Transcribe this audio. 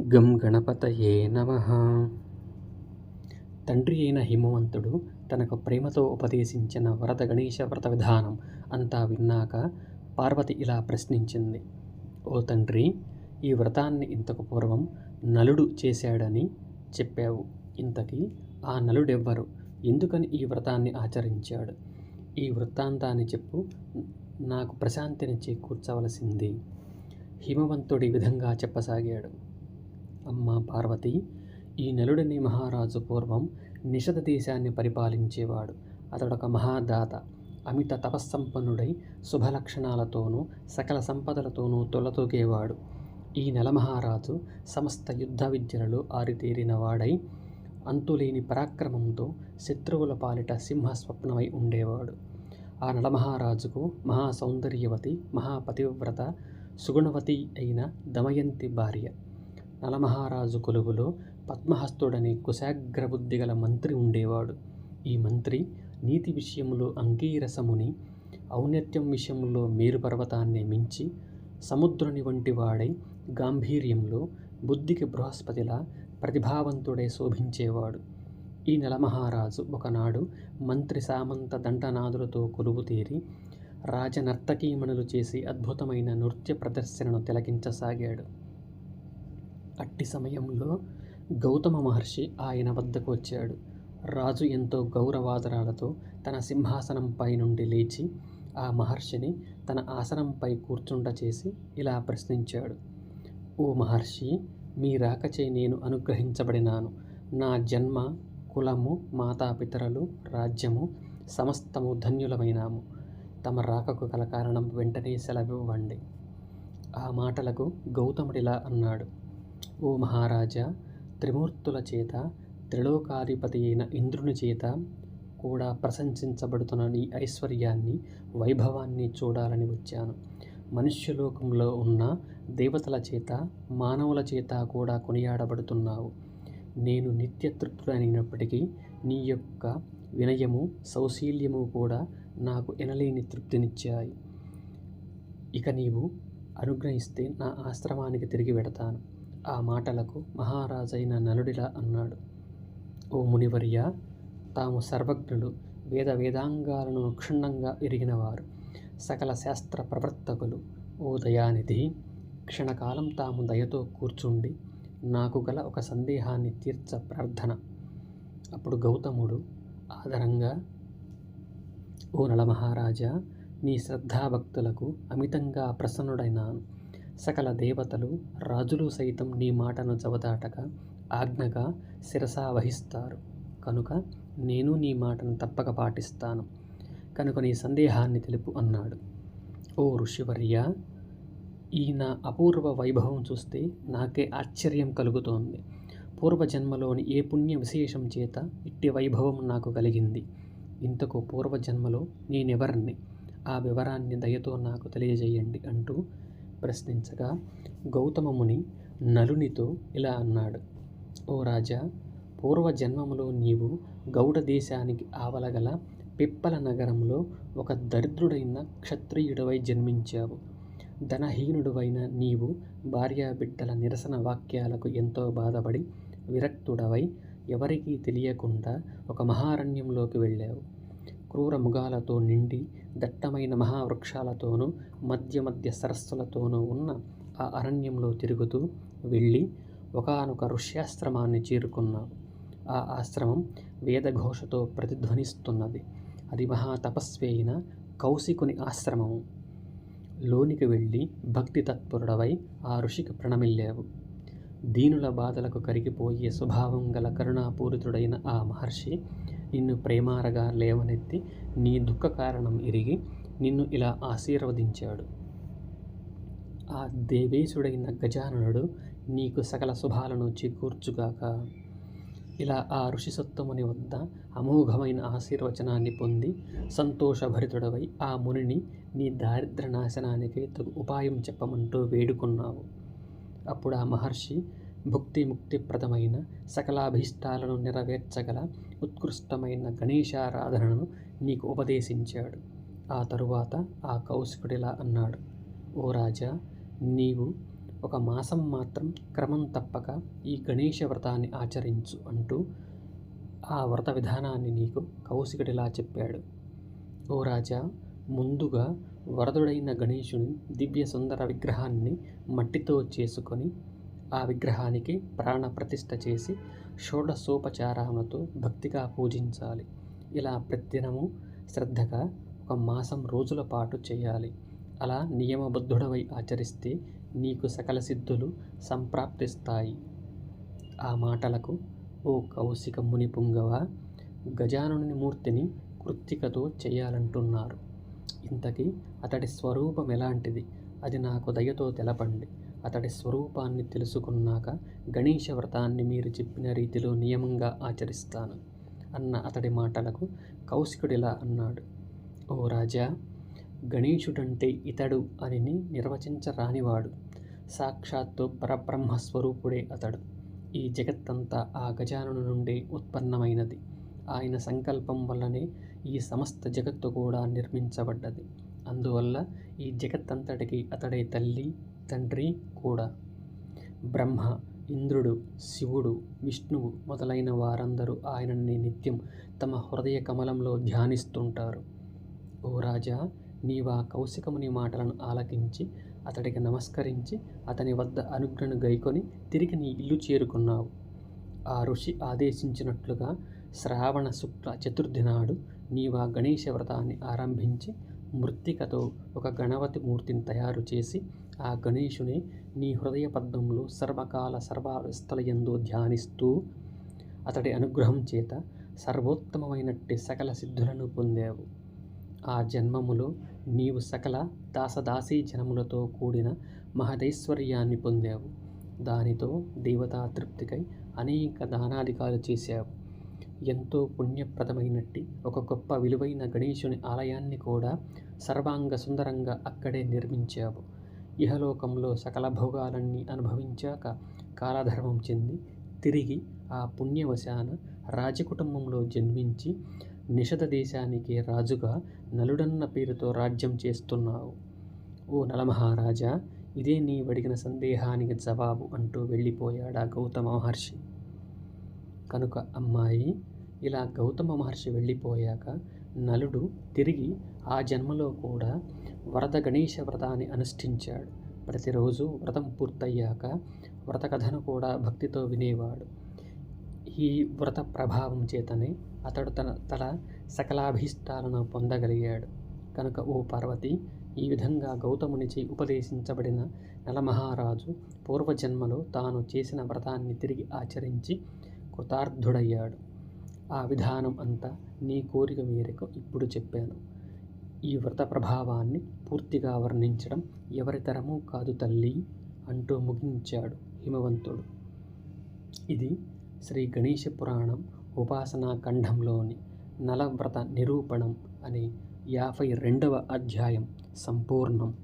గం గణపతయే నమ. తండ్రి అయిన హిమవంతుడు తనకు ప్రేమతో ఉపదేశించిన వరద గణేశ వ్రత విధానం అంతా విన్నాక పార్వతి ఇలా ప్రశ్నించింది. ఓ తండ్రి ఈ వ్రతాన్ని ఇంతకు పూర్వం నలుడు చేశాడని చెప్పావు. ఇంతకీ ఆ నలుడెవ్వరు? ఎందుకని ఈ వ్రతాన్ని ఆచరించాడు? ఈ వృత్తాంతాన్ని చెప్పు. నాకు ప్రశాంతిని చేకూర్చవలసింది హిమవంతుడి విధంగా చెప్పసాగాడు. అమ్మ పార్వతి ఈ నలుడని మహారాజు పూర్వం నిషద దేశాన్ని పరిపాలించేవాడు. అతడొక మహాదాత. అమిత తపస్సంపన్నుడై శుభలక్షణాలతోనూ సకల సంపదలతోనూ తొలతూగేవాడు. ఈ నలమహారాజు సమస్త యుద్ధ విద్యలలో ఆరితేరిన వాడై అంతులేని పరాక్రమంతో శత్రువుల పాలిట సింహస్వప్నమై ఉండేవాడు. ఆ నలమహారాజుకు మహా సౌందర్యవతి మహాపతివ్రత సుగుణవతి అయిన దమయంతి భార్య. నలమహారాజు కొలువులో పద్మహస్తుడనే కుశాగ్రబుద్ధి గల మంత్రి ఉండేవాడు. ఈ మంత్రి నీతి విషయంలో అంగీరసముని ఔన్నత్యం విషయంలో మేరు పర్వతాన్ని మించి సముద్రుని వంటి వాడై గాంభీర్యంలో బుద్ధికి బృహస్పతిలా ప్రతిభావంతుడై శోభించేవాడు. ఈ నలమహారాజు ఒకనాడు మంత్రి సామంత దండనాదులతో కొలువు తీరి రాజనర్తకీమణులు చేసి అద్భుతమైన నృత్య ప్రదర్శనను తిలకించసాగాడు. అట్టి సమయంలో గౌతమ మహర్షి ఆయన వద్దకు వచ్చాడు. రాజు ఎంతో గౌరవాదరాలతో తన సింహాసనంపై నుండి లేచి ఆ మహర్షిని తన ఆసనంపై కూర్చుండ చేసి ఇలా ప్రశ్నించాడు. ఓ మహర్షి మీ రాకచే నేను అనుగ్రహించబడినాను. నా జన్మ కులము మాతాపితరులు రాజ్యము సమస్తము ధన్యులమైనాము. తమ రాకకు గల కారణం వెంటనే సెలవివ్వండి ఆ మాటలకు గౌతముడిలా అన్నాడు. ఓ మహారాజా! త్రిమూర్తుల చేత త్రిలోకాధిపతి అయిన ఇంద్రుని చేత కూడా ప్రశంసించబడుతున్న నీ ఐశ్వర్యాన్ని వైభవాన్ని చూడాలని వచ్చాను. మనుష్యలోకంలో ఉన్న దేవతల చేత మానవుల చేత కూడా కొనియాడబడుతున్నావు. నేను నిత్యతృప్తుడైనప్పటికీ నీ యొక్క వినయము సౌశీల్యము కూడా నాకు ఎనలేని తృప్తినిచ్చాయి. ఇక నీవు అనుగ్రహిస్తే నా ఆశ్రమానికి తిరిగి వెడతాను. ఆ మాటలకు మహారాజైన నలుడిలా అన్నాడు. ఓ మునివర్య తాము సర్వజ్ఞులు వేద వేదాంగాలను క్షుణ్ణంగా ఎరిగినవారు సకల శాస్త్ర ప్రవర్తకులు. ఓ దయానిధి క్షణకాలం తాము దయతో కూర్చుండి నాకు గల ఒక సందేహాన్ని తీర్చ ప్రార్థన. అప్పుడు గౌతముడు ఆదరంగా ఓ నలమహారాజా నీ శ్రద్ధాభక్తులకు అమితంగా ప్రసన్నుడైనాను. సకల దేవతలు రాజులు సైతం నీ మాటను జవదాటక ఆజ్ఞగా శిరసా వహిస్తారు. కనుక నేను నీ మాటను తప్పక పాటిస్తాను. కనుక నీ సందేహాన్ని తెలుపు అన్నాడు. ఓ ఋషివర్య ఈ నా అపూర్వ వైభవం చూస్తే నాకే ఆశ్చర్యం కలుగుతోంది. పూర్వజన్మలోని ఏ పుణ్య విశేషం చేత ఇట్టి వైభవం నాకు కలిగింది? ఇంతకు పూర్వజన్మలో నేనెవరిని ఆ వివరాన్ని దయతో నాకు తెలియజేయండి అంటూ ప్రశ్నించగా గౌతమముని నలునితో ఇలా అన్నాడు ఓ రాజా పూర్వజన్మములో నీవు గౌడ దేశానికి ఆవలగల పిప్పల నగరంలో ఒక దరిద్రుడైన క్షత్రియుడవై జన్మించావు. ధనహీనుడువైన నీవు భార్యాబిడ్డల నిరసన వాక్యాలకు ఎంతో బాధపడి విరక్తుడవై ఎవరికీ తెలియకుండా ఒక మహారణ్యంలోకి వెళ్ళావు. క్రూర ముగాలతో నిండి దట్టమైన మహావృక్షాలతోనూ మధ్య మధ్య సరస్సులతోనూ ఉన్న ఆ అరణ్యంలో తిరుగుతూ వెళ్ళి ఒకనొక ఋష్యాశ్రమాన్ని చేరుకున్నావు ఆ ఆశ్రమం వేదఘోషతో ప్రతిధ్వనిస్తున్నది. అది మహా తపస్వి అయిన కౌశికుని ఆశ్రమం. లోనికి వెళ్ళి భక్తి తత్పరుడవై ఆ ఋషికి ప్రణమిల్లావు. దీనుల బాధలకు కరిగిపోయే స్వభావం గల కరుణాపూరితుడైన ఆ మహర్షి నిన్ను ప్రేమారగా లేవనెత్తి నీ దుఃఖ కారణం ఎరిగి నిన్ను ఇలా ఆశీర్వదించాడు. ఆ దేవేశుడైన గజాననుడు నీకు సకల శుభాలను చేకూర్చుగాక. ఇలా ఆ ఋషిసత్వముని వద్ద అమోఘమైన ఆశీర్వచనాన్ని పొంది సంతోషభరితుడవై ఆ మునిని నీ దారిద్ర నాశనానికి ఉపాయం చెప్పమంటూ వేడుకున్నావు. అప్పుడు ఆ మహర్షి భుక్తి ముక్తిప్రదమైన సకలాభీష్టాలను నెరవేర్చగల ఉత్కృష్టమైన గణేశారాధనను నీకు ఉపదేశించాడు. ఆ తరువాత ఆ కౌశికుడిలా అన్నాడు ఓ రాజా నీవు ఒక మాసం మాత్రం క్రమం తప్పక ఈ గణేష వ్రతాన్ని ఆచరించు అంటూ ఆ వ్రత విధానాన్ని నీకు కౌశికుడిలా చెప్పాడు. ఓ రాజా ముందుగా వరదుడైన గణేశుని దివ్య సుందర విగ్రహాన్ని మట్టితో చేసుకొని ఆ విగ్రహానికి ప్రాణ ప్రతిష్ఠ చేసి షోడశోపచారాలతో భక్తిగా పూజించాలి. ఇలా ప్రతిదినము శ్రద్ధగా ఒక మాసం రోజుల పాటు చేయాలి. అలా నియమబద్ధుడవై ఆచరిస్తే నీకు సకల సిద్ధులు సంప్రాప్తిస్తాయి. ఆ మాటలకు ఓ కౌశిక ముని పుంగవ గజానుని మూర్తిని కృత్తికతో చేయాలంటున్నారు. ఇంతకీ అతడి స్వరూపం ఎలాంటిది? అది నాకు దయతో తెలపండి. అతడి స్వరూపాన్ని తెలుసుకున్నాక గణేష వ్రతాన్ని మీరు చెప్పిన రీతిలో నియమంగా ఆచరిస్తాను అన్న అతడి మాటలకు కౌశికుడిలా అన్నాడు. ఓ రాజా గణేషుడంటే ఇతడు అని నిర్వచించరానివాడు. సాక్షాత్తు పరబ్రహ్మ స్వరూపుడే అతడు. ఈ జగత్తంతా ఆ గజానుని నుండి ఉత్పన్నమైనది. ఆయన సంకల్పం వల్లనే ఈ సమస్త జగత్తు కూడా నిర్మించబడ్డది. అందువల్ల ఈ జగత్తంతటికి అతడే తల్లి తండ్రి కూడా. బ్రహ్మ ఇంద్రుడు శివుడు విష్ణువు మొదలైన వారందరూ ఆయనని నిత్యం తమ హృదయ కమలంలో ధ్యానిస్తుంటారు. ఓ రాజా నీవా కౌశికముని మాటలను ఆలకించి అతడికి నమస్కరించి అతని వద్ద అనుజ్ఞను గైకొని తిరిగి నీ ఇల్లు చేరుకున్నావు. ఆ ఋషి ఆదేశించినట్లుగా శ్రావణ శుక్ల చతుర్థి నాడు నీవా గణేష వ్రతాన్ని ఆరంభించి మృత్తికతో ఒక గణపతి మూర్తిని తయారు చేసి ఆ గణేషుని నీ హృదయ పద్మంలో సర్వకాల సర్వావస్థలయందు ధ్యానిస్తూ అతడి అనుగ్రహం చేత సర్వోత్తమమైనట్టి సకల సిద్ధులను పొందావు. ఆ జన్మములో నీవు సకల దాసదాసీ జనములతో కూడిన మహదైశ్వర్యాన్ని పొందావు. దానితో దేవతా తృప్తికై అనేక దానాధికాలు చేశావు. ఎంతో పుణ్యప్రదమైనట్టి. ఒక గొప్ప విలువైన గణేశుని ఆలయాన్ని కూడా సర్వాంగ సుందరంగా అక్కడే నిర్మించావు. ఇహలోకంలో సకల భోగాలన్నీ అనుభవించాక కాలధర్మం చెంది తిరిగి ఆ పుణ్యవశాన రాజకుటుంబంలో జన్మించి నిషధ దేశానికి రాజుగా నలుడన్న పేరుతో రాజ్యం చేస్తున్నావు. ఓ నలమహారాజా ఇదే నీ అడిగిన సందేహానికి జవాబు అంటూ వెళ్ళిపోయాడా గౌతమ మహర్షి. కనుక అమ్మాయి ఇలా గౌతమ మహర్షి వెళ్ళిపోయాక నలుడు తిరిగి ఆ జన్మలో కూడా వరద గణేష వ్రతాన్ని అనుష్ఠించాడు. ప్రతిరోజు వ్రతం పూర్తయ్యాక వ్రత కథను కూడా భక్తితో వినేవాడు. ఈ వ్రత ప్రభావం చేతనే అతడు తన తన సకలాభీష్టాలను పొందగలిగాడు. కనుక ఓ పార్వతి ఈ విధంగా గౌతమునిచి ఉపదేశించబడిన నలమహారాజు పూర్వజన్మలో తాను చేసిన వ్రతాన్ని తిరిగి ఆచరించి కృతార్థుడయ్యాడు. ఆ విధానం అంతా నీ కోరిక మేరకు ఇప్పుడు చెప్పాను. ఈ వ్రత ప్రభావాన్ని పూర్తిగా వర్ణించడం ఎవరితరమూ కాదు తల్లి అంటూ ముగించాడు హిమవంతుడు. ఇది శ్రీ గణేష పురాణం ఉపాసనా ఖండంలోని నలవ్రత నిరూపణం అనే యాభై రెండవ అధ్యాయం సంపూర్ణం.